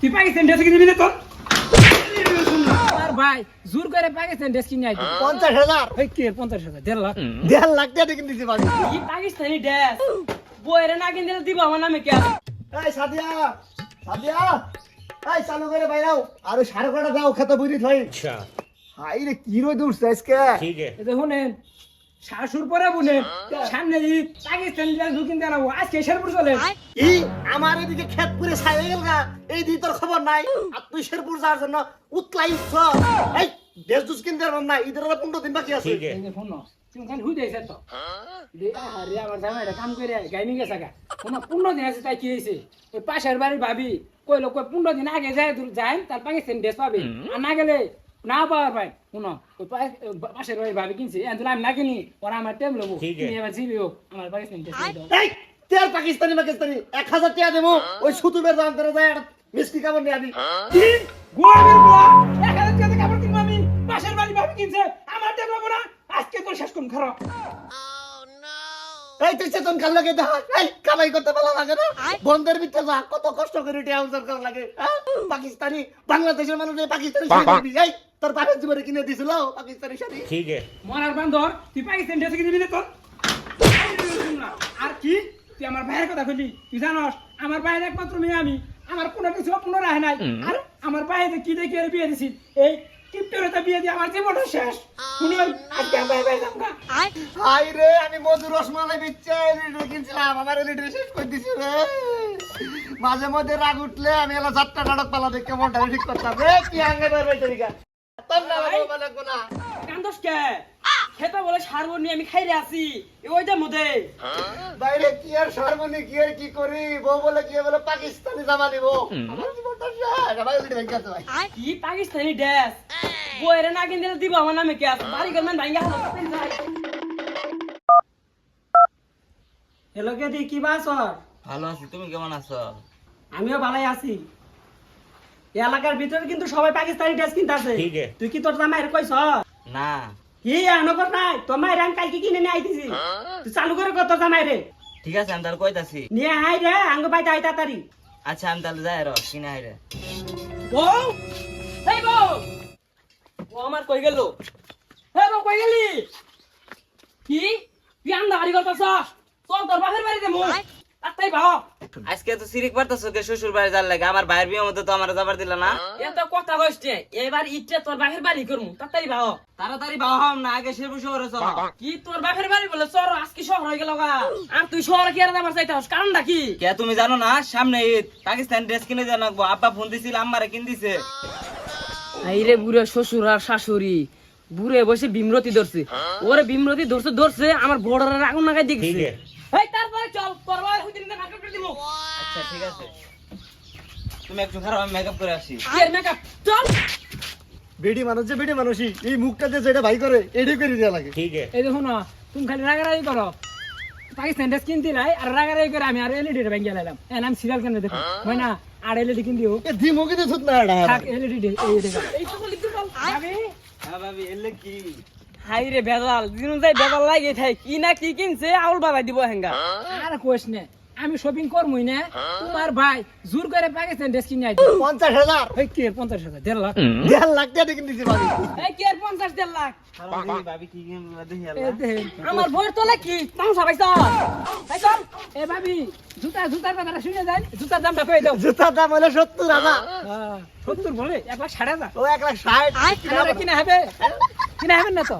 তুই পাকিস্তান ড্রেস কিনে নিবি তোর? আর ভাই জোর করে পাকিস্তান ড্রেস কিনে আইছি। পঞ্চাশ হাজার? এই কে পঞ্চাশ হাজার? দেড় লাখ? দেড় লাখ টাকা কিনে দিছি কি পাকিস্তানি ড্রেস? বইরে না কিনে দিলে দিব আমার নামে কে এই সাদিয়া সাদিয়া এই চালু করে বাইরাও। আর ওই সাড়ে দাও খেতে বুঝি থই। আচ্ছা। হাই রে কি রোদ উঠছে আজকে? ঠিক আছে দেখুন শাশুর পরে বুনে হ্যাঁ? সামনে যদি পাকিস্তান ঢুকিন জানাব আজকে শেরপুর চলে। এই আমার এদিকে খেত পুরে ছাই হয়ে গেল এই দিয়ে তোর খবর নাই। আর তুই শেরপুর যাওয়ার জন্য উতলাই এই দেশ দুস কিনতে পারলাম না ঈদের পনেরো দিন বাকি আছে। তুমি হ্যাঁ? আছে তাই কি পাশের বাড়ির ভাবি কইলো কই পনেরো দিন আগে যায় যায় তার পাকিস্তান দেশ পাবে। আর না গেলে না পাওয়ার ভাই শুনো ওই পাশের বাড়ি ভাবি কিনছে এখন আমি না কিনি ওরা আমার টেম লবো এবার জিবি হোক আমার পাকিস্তান তেল পাকিস্তানি পাকিস্তানি এক হাজার টাকা দেবো ওই সুতুবের দাম করে যায় মিষ্টি কাপড় নিয়ে কি গোলামের বুয়া এক হাজার টাকা কাপড় কিনবো আমি পাশের বাড়ি ভাবি কিনছে আমার টেম লবো না আজকে তোর শেষ করুন খারাপ এই তুই চেতন কাল লাগে দেখা এই কামাই করতে ভালো লাগে না বন্ধের ভিতরে যা কত কষ্ট করে টিয়া উজার করা লাগে? পাকিস্তানি বাংলাদেশের মানুষ পাকিস্তানি। এই তোর জীবনে কিনে দিছিল পাকিস্তানি শাড়ি ঠিক আছে। মরার বান্দর তুই পাকিস্তান ড্রেস কিনে তোর। আর কি? তুই আমার ভাইয়ের কথা কইলি তুই জানস আমার ভাইয়ের একমাত্র মেয়ে আমি। আমার কোনো কিছু কোনো নাই। আর আমার ভাইয়ের কি দেখি আর বিয়ে এই বিয়ে দিয়ে আমার জীবনটা শেষ। শুনি আজকে ভাই ভাই হাই রে আমি মধু রসমালাই বিচ্ছে লিটার কিনছিলাম আমার লিটার শেষ করে দিছি রে। মাঝে মধ্যে রাগ উঠলে আমি এলা যাত্রা নাটক পালা দেখে মনটা ঠিক করতাম। রে কি আঙ্গে কান্দস কে? খেতে বলে সারবো আমি খাইরে আছি। ওইটার মধ্যে বাইরে কি আর সর্বনি কি আর কি করি? বউ বলে কি বলে পাকিস্তানি জামা নিব। আমার জীবনটা শেষ। আমার লিটার গেছে ভাই। কি পাকিস্তানি ড্রেস? বইরে না কিনতে দিব আমার নামে কে বাড়ি গেল ভাঙ্গা হ্যালো কে দি কি বাস ভালো আছি তুমি কেমন আছো? আমিও ভালোই আছি। এলাকার ভিতরে কিন্তু সবাই পাকিস্তানি ড্রেস কিনতে আছে। তুই কি তোর জামাইয়ের কইছ? না। কি আনকর নাই? তোর মায়ের আমি কালকে কিনে নিয়ে আইতেছি। তুই চালু করে কত জামাই রে ঠিক আছে আমি তাহলে কইতাছি। নিয়ে আই রে আঙ্গ বাইতে আই তাড়াতাড়ি। আচ্ছা আমি তাহলে যাই র কিনে হাইরে বউ? এই বউ! ও আমার কই গেল? হে বউ কই গেলি? কি? তুই আন্দা বাড়ি করতেছ চল তোর বাপের বাড়িতে মু তাই ভাও আজকে তো সিরিক পারতাছ কে? শ্বশুর বাড়ি যার লাগে। আমার ভাইয়ের বিয়ে মতো তো আমার যাবার দিল না। এত কথা কইস এবার ইটটা তোর বাপের বাড়ি করমু। তাড়াতাড়ি বাহ। তাড়াতাড়ি হম না আগে শেরপুর শহরে চল। কি তোর বাড়ি বলে? চল আজকে শহর হয়ে গেল আর তুই কি আর আমার চাইতে হস কারণটা কি? কে তুমি জানো না? সামনে ঈদ। পাকিস্তান ড্রেস কিনে জানাব আব্বা ফোন দিছিল আম্মারে কিন দিছে আইরে শ্বশুর আর শাশুড়ি। বুড়ে বসে বিমরতি ধরছে। ওরে বিমরতি ধরছে ধরছে আমার বড়রা আগুন লাগাই দেখছে এই তারপরে চল পরবার হুদিন না আচ্ছা ঠিক আছে। তুমি একটু খারাপ আমি মেকআপ করে আসি। আর মেকআপ চল! বেডি মানুষ যে বেডি মানুষই এই মুখটা যে ভাই করে এটাই করে দেওয়া লাগে। ঠিক আছে। এই দেখো না তুমি খালি রাগারাগি করো। পাকিস্তান ড্রেস কিনতে লাই আর রাগারাগি করে আমি আর এলইডি ব্যাংক গেলাম এর নাম সিরিয়াল কেন দেখো? ভাই না আর এলইডি কিনতে হো এ দিমো কি দিছত না এটা থাক এলইডি এই এটা এই তো কলি দিন ভাবি? হ্যাঁ ভাবি এলে কি? হাই রে বেজাল দিন যাই বেজাল লাগে থাই কি না কি কিনছে আউল বাবা দিব হেঙ্গা। আর কোশ না। আমি শপিং করমুই না। তোমার ভাই জোর করে পাকিস্তান ড্রেস কিনে আইতো পঞ্চাশ হাজার। ওই কি পঞ্চাশ হাজার? দেড় লাখ। দেড় লাখ টাকা কিনে দিতে পারি এই কি পঞ্চাশ দেড় লাখ। আমার বইয়ের তোলা কি? তামসা এই চল এ ভাবি জুতা জুতার কথাটা শুনে যান। জুতার দামটা কই দাও? জুতার দাম হলো সত্তর হাজার। হ্যাঁ, সত্তর বলে? এক লাখ ষাট হাজার। ও এক লাখ ষাট। কিনা হবে? কিনা হবে না তো?